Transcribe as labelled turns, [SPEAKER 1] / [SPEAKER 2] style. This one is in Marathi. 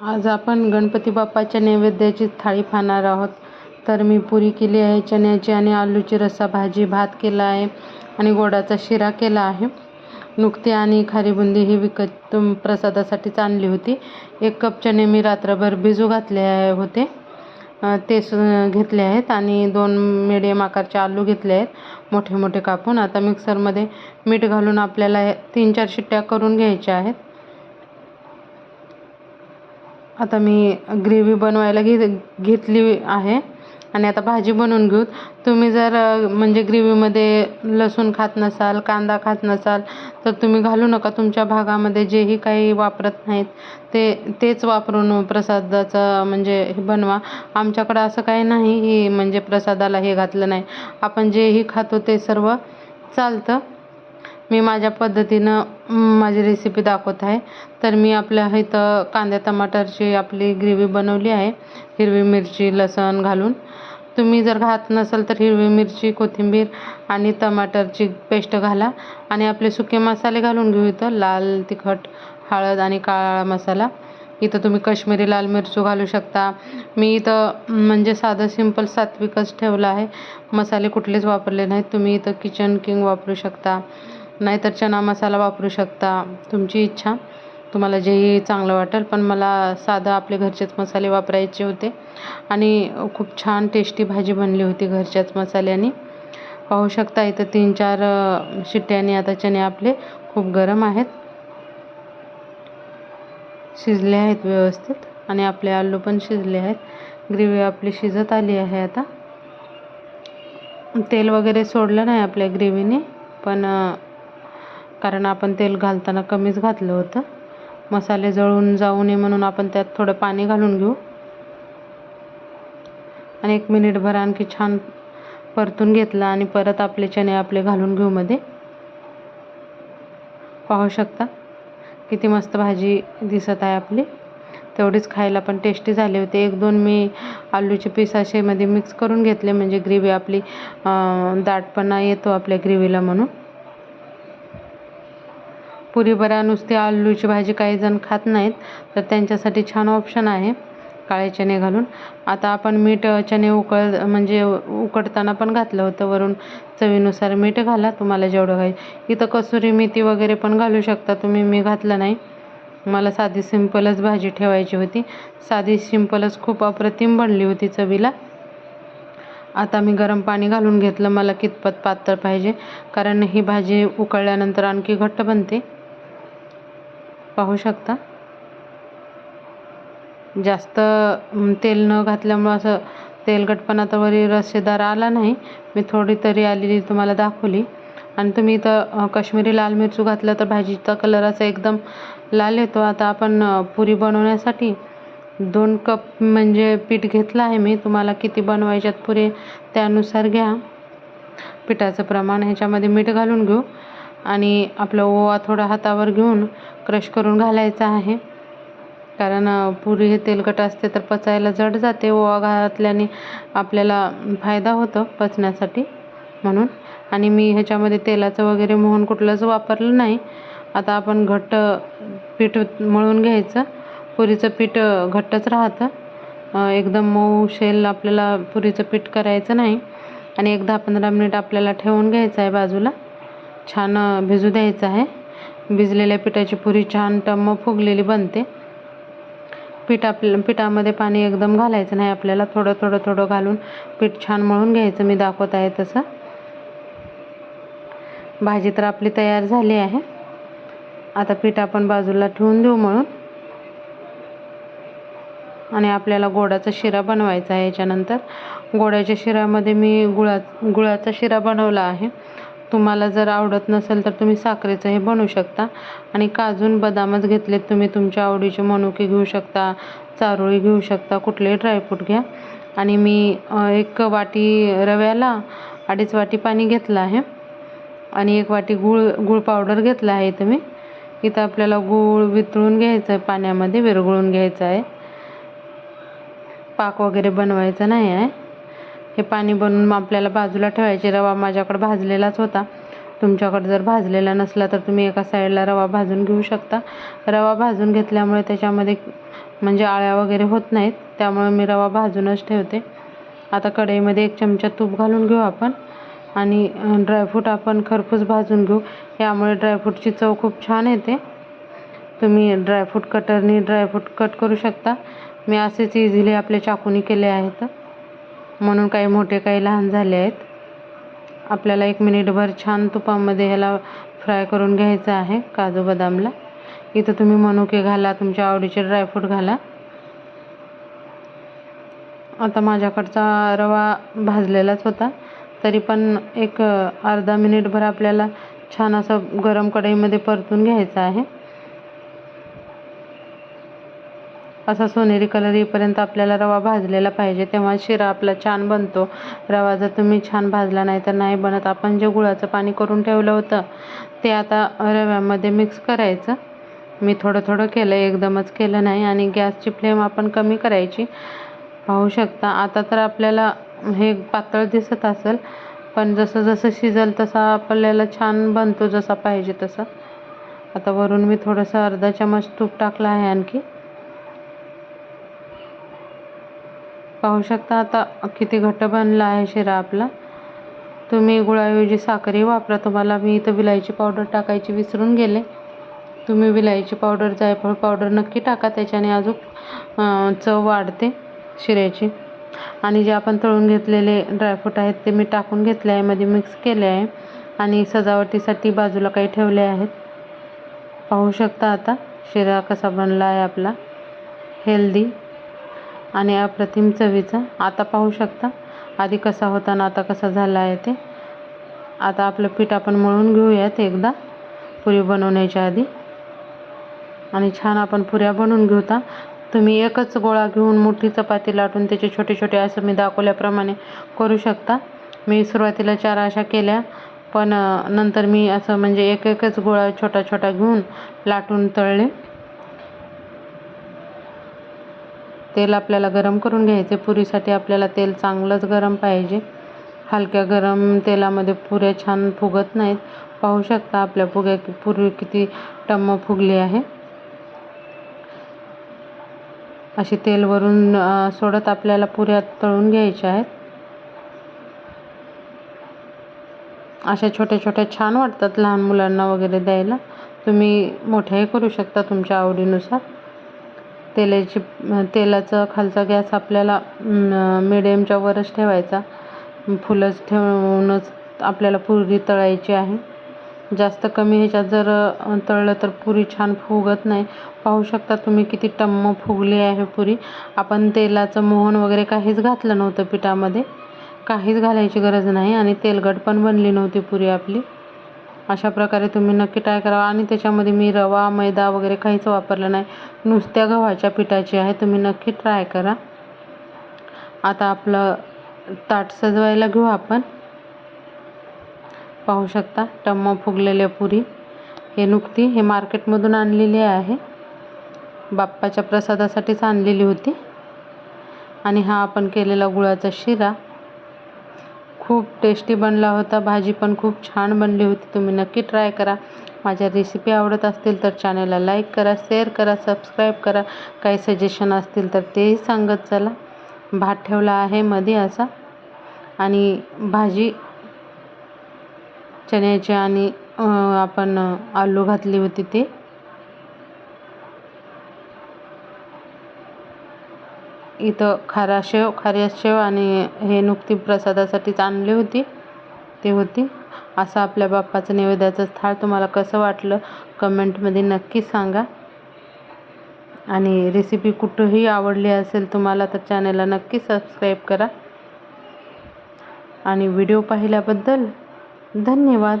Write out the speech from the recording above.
[SPEAKER 1] आज आपण गणपती बाप्पाच्या नैवेद्याची थाळी खाणार आहोत. तर मी पुरी केली आहे चण्याची आणि आलूची रस्सा भाजी भात केला आहे आणि गोडाचा शिरा केला आहे. नुकती आणि खारी बुंदी ही विकत प्रसादासाठीच आणली होती. एक कप चणे मी रात्रभर भिजू घातले होते. ते घेतले आहेत आणि दोन मिडियम आकारचे आलू घेतले आहेत. मोठे मोठे कापून आता मिक्सरमध्ये मीठ घालून आपल्याला तीन चार शिट्ट्या करून घ्यायच्या आहेत. आता मी ग्रेव्ही बनवायला घे घेतली आहे. आणि आता भाजी बनवून घेऊ. तुम्ही जर म्हणजे ग्रेव्हीमध्ये लसूण खात नसाल कांदा खात नसाल तर तुम्ही घालू नका. तुमच्या भागामध्ये जेही काही वापरत नाहीत ते तेच वापरून प्रसादाचं म्हणजे हे बनवा. आमच्याकडं असं काही नाही ही म्हणजे प्रसादाला हे घातलं नाही. आपण जेही खातो ते सर्व चालतं. मी माझ्या पद्धतीनं माझी रेसिपी दाखवत आहे. तर मी आपल्या इथं कांद्या टमाटरची आपली ग्रेव्ही बनवली आहे. हिरवी मिरची लसण घालून. तुम्ही जर घात नसाल तर हिरवी मिरची कोथिंबीर आणि टमाटरची पेस्ट घाला आणि आपले सुके मसाले घालून घेऊ इथं. लाल तिखट हळद आणि काळा मसाला. इथं तुम्ही कश्मीरी लाल मिरचू घालू शकता. मी इथं म्हणजे साधं सिंपल सात्विकच ठेवलं आहे. मसाले कुठलेच वापरले नाहीत. तुम्ही इथं किचन किंग वापरू शकता. नाहीतर चना मसाला वापरू शकता. तुमची इच्छा. तुम्हाला जेही चांगलं वाटेल पण मला साधं आपले घरचेच मसाले वापरायचे होते. आणि खूप छान टेस्टी भाजी बनली होती घरच्याच मसाल्याने. पाहू शकता इथं तीन चार शिट्ट्याने आता चणे आपले खूप गरम आहेत. शिजले आहेत व्यवस्थित आणि आपले आलू पण शिजले आहेत. ग्रेव्ही आपली शिजत आली आहे आता. तेल वगैरे सोडलं नाही आपल्या ग्रेव्हीने पण कारण आपण तेल घालताना कमीच घातलं होतं. मसाले जळून जाऊ नये म्हणून आपण त्यात थोडं पाणी घालून घेऊ. आणि एक मिनिटभर आणखी छान परतून घेतलं आणि परत आपले चणे आपले घालून घेऊ मध्ये. पाहू शकता किती मस्त भाजी दिसत आहे आपली. तेवढीच खायला पण टेस्टी झाले होते. एक दोन मी आलूचे पीस असे मध्ये मिक्स करून घेतले. म्हणजे ग्रेव्ही आपली दाटपणा येतो आपल्या ग्रेव्हीला म्हणून. पुरीबरा नुसती आलूची भाजी काही जण खात नाहीत तर त्यांच्यासाठी छान ऑप्शन आहे काळे चणे घालून. आता आपण मीठ चणे उकळ म्हणजे उकडताना पण घातलं होतं वरून चवीनुसार मीठ घाला तुम्हाला जेवढं काही इथं कसुरी मेथी वगैरे पण घालू शकता तुम्ही मी घातलं नाही. मला साधी सिंपलच भाजी ठेवायची होती. साधी सिंपलच खूप अप्रतिम बनली होती चवीला. आता मी गरम पाणी घालून घेतलं मला कितपत पातळ पाहिजे कारण ही भाजी उकळल्यानंतर आणखी घट्ट बनते. पाहू शकता. जास्त तेल न घातल्यामुळं असं तेलकटपणा तर वरी रस्सेदार आला नाही. मी थोडी तरी आलेली तुम्हाला दाखवली. आणि तुम्ही इथं कश्मीरी लाल मिरचू घातलं तर भाजीचा कलर असा एकदम लाल येतो. आता आपण पुरी बनवण्यासाठी दोन कप म्हणजे पीठ घेतलं आहे मी. तुम्हाला किती बनवायच्यात पुरे त्यानुसार घ्या. पिठाचं प्रमाण ह्याच्यामध्ये मीठ घालून घेऊ. आणि आपलं ओवा थोडा हातावर घेऊन क्रश करून घालायचा आहे. कारण पुरी हे तेलकट असते तर पचायला जड जाते. ओवा घातल्याने आपल्याला फायदा होतो पचण्यासाठी म्हणून. आणि मी ह्याच्यामध्ये तेलाचं वगैरे मोहन कुठलंच वापरलं नाही. आता आपण घट्ट पीठ मळून घ्यायचं. पुरीचं पीठ घट्टच राहतं. एकदम मऊ शेल आपल्याला पुरीचं पीठ करायचं नाही. आणि एक दहा पंधरा मिनिट आपल्याला ठेवून घ्यायचं आहे बाजूला. छान भिजू द्यायचं आहे. भिजलेल्या पिठाची पुरी छान टम्म फुगलेली बनते. पीठ आपल्या पिठामध्ये पाणी एकदम घालायचं नाही आपल्याला थोडं थोडं थोडं घालून पीठ छान मळून घ्यायचं. मी दाखवत आहे तसं. भाजी तर आपली तयार झाली आहे. आता पीठ आपण बाजूला ठेवून देऊ म्हणून. आणि आपल्याला गोडाचा शिरा बनवायचा आहे याच्यानंतर. गोड्याच्या शिऱ्यामध्ये मी गुळा गुळाचा शिरा बनवला आहे. तुम्हाला जर आवडत नसेल तर तुम्ही साखरेचं हे बनवू शकता. आणि काजून बदामच घेतलेत तुम्ही तुमच्या आवडीचे मनुके घेऊ शकता चारोळी घेऊ शकता कुठलेही ड्रायफ्रूट घ्या. आणि मी एक वाटी रव्याला अडीच वाटी पाणी घेतलं आहे. आणि एक वाटी गूळ गूळ पावडर घेतला आहे इथं मी. इथं आपल्याला गूळ वितळून घ्यायचं आहे पाण्यामध्ये विरघळून घ्यायचं आहे पाक वगैरे बनवायचं नाही आहे. हे पाणी बनवून आपल्याला बाजूला ठेवायचे. रवा माझ्याकडे भाजलेलाच होता. तुमच्याकडे जर भाजलेला नसला तर तुम्ही एका साईडला रवा भाजून घेऊ शकता. रवा भाजून घेतल्यामुळे त्याच्यामध्ये म्हणजे आळ्या वगैरे होत नाहीत. त्यामुळे मी रवा भाजूनच ठेवते. आता कढईमध्ये एक चमचा तूप घालून घेऊ आपण. आणि ड्रायफ्रूट आपण खरपूस भाजून घेऊ. यामुळे ड्रायफ्रूटची चव खूप छान येते. तुम्ही ड्रायफ्रूट कटरनी ड्रायफ्रूट कट करू शकता. मी असेच इझिली आपल्या चाकूनी केले आहेत. म्हणून काही मोठे काही लहान झाले आहेत. आपल्याला एक मिनिटभर छान तुपामध्ये ह्याला फ्राय करून घ्यायचं आहे काजू बदामला. इथं तुम्ही मनुके घाला तुमच्या आवडीचे ड्रायफ्रूट घाला. आता माझ्याकडचा रवा भाजलेलाच होता. तरी पण एक अर्धा मिनिटभर आपल्याला छान असं गरम कढईमध्ये परतून घ्यायचं आहे. असा सोनेरी कलर येईपर्यंत आपल्याला रवा भाजलेला पाहिजे. तेव्हा शिरा आपला छान बनतो. रवा जर तुम्ही छान भाजला नाही तर नाही बनत. आपण जे गुळाचं पाणी करून ठेवलं होतं ते आता रव्यामध्ये मिक्स करायचं. मी थोडं थोडं केलं एकदमच केलं नाही आणि गॅसची फ्लेम आपण कमी करायची. पाहू शकता. आता तर आपल्याला हे पातळ दिसत असेल पण जसं जसं शिजल तसा आपल्याला छान बनतो जसा पाहिजे तसं. आता वरून मी थोडंसं अर्धा चमच तूप टाकला आहे आणखी. पाहू शकता आता किती घट्ट बनला आहे शिरा आपला. तुम्ही गुळाऐवजी साखरही वापरा. तुम्हाला मी इथं विलायची पावडर टाकायची विसरून गेले. तुम्ही विलायची पावडर जायफळ पावडर नक्की टाका. त्याच्याने अजून चव वाढते शिऱ्याची. आणि जे आपण तळून घेतलेले ड्रायफ्रूट आहेत ते मी टाकून घेतले आहे. मध्ये मिक्स केले आहे. आणि सजावटीसाठी बाजूला काही ठेवले आहेत. पाहू शकता आता शिरा कसा बनला आहे आपला. हेल्दी आणि अप्रतिम चवीचा. आता पाहू शकता. आधी कसा होता ना आता कसा झाला आहे ते. आता आपलं पीठ आपण मळून घेऊयात एकदा. पुरी बनवण्याच्या आधी. आणि छान आपण पुऱ्या बनवून घेऊता. तुम्ही एकच गोळा घेऊन मोठी चपाती लाटून त्याचे छोटे छोटे असं मी दाखवल्याप्रमाणे करू शकता. मी सुरुवातीला चार अशा केल्या. पण नंतर मी असं म्हणजे एक एकच गोळा छोटा छोटा घेऊन लाटून तळले. तेल आपल्याला गरम करून घ्यायचे. पुरीसाठी आपल्याला तेल चांगलंच गरम पाहिजे. हलक्या गरम तेलामध्ये पुऱ्या छान फुगत नाहीत. पाहू शकता आपल्या फुग्या पुरी किती टम्म फुगली आहे. अशी तेलवरून सोडत आपल्याला पुऱ्या तळून घ्यायच्या आहेत. अशा छोट्या छोट्या छान वाटतात लहान मुलांना वगैरे द्यायला. तुम्ही मोठ्याही करू शकता तुमच्या आवडीनुसार. तेलाची तेलाचा खालचा गॅस आपल्याला मिडियमच्या वरच ठेवायचा. फुलंच ठेवूनच आपल्याला पुरी तळायची आहे. जास्त कमी ह्याच्यात जर तळलं तर पुरी छान फुगत नाही. पाहू शकता तुम्ही किती टम्म फुगली आहे पुरी. आपण तेलाचं मोहन वगैरे काहीच घातलं नव्हतं पिठामध्ये. काहीच घालायची गरज नाही आणि तेलकट पण बनली नव्हती पुरी आपली. अशा प्रकारे तुम्ही नक्की ट्राय करा. आणि त्याच्यामध्ये मी रवा मैदा वगैरे काहीच वापरलं नाही. नुसत्या गव्हाच्या पिठाची आहे. तुम्ही नक्की ट्राय करा. आता आपलं ताट सजवायला घेऊ आपण. पाहू शकता टम्म फुगलेल्या पुरी. हे नुकती हे मार्केटमधून आणलेली आहे. बाप्पाच्या प्रसादासाठीच आणलेली होती. आणि हा आपण केलेला गुळाचा शिरा. खूप टेस्टी बनला होता. भाजी पण खूप छान बनली होती. तुम्ही नक्की ट्राय करा. माझ्या रेसिपी आवडत असतील तर चॅनलला लाईक करा शेअर करा सबस्क्राईब करा. काही सजेशन असतील तर तेही सांगत चला. भात ठेवला आहे मध्ये असा. आणि भाजी चण्याची आणि आपण आलू घातली होती ते. इथं खारा शेव खाऱ्या शेव आणि हे नुकती प्रसादासाठीच आणली होती. ती होती. असं आपल्या बाप्पाचं नैवेद्याचं थाळ तुम्हाला कसं वाटलं कमेंटमध्ये नक्की सांगा. आणि रेसिपी कुठंही आवडली असेल तुम्हाला तर चॅनलला नक्की सबस्क्राईब करा. आणि व्हिडिओ पाहिल्याबद्दल धन्यवाद.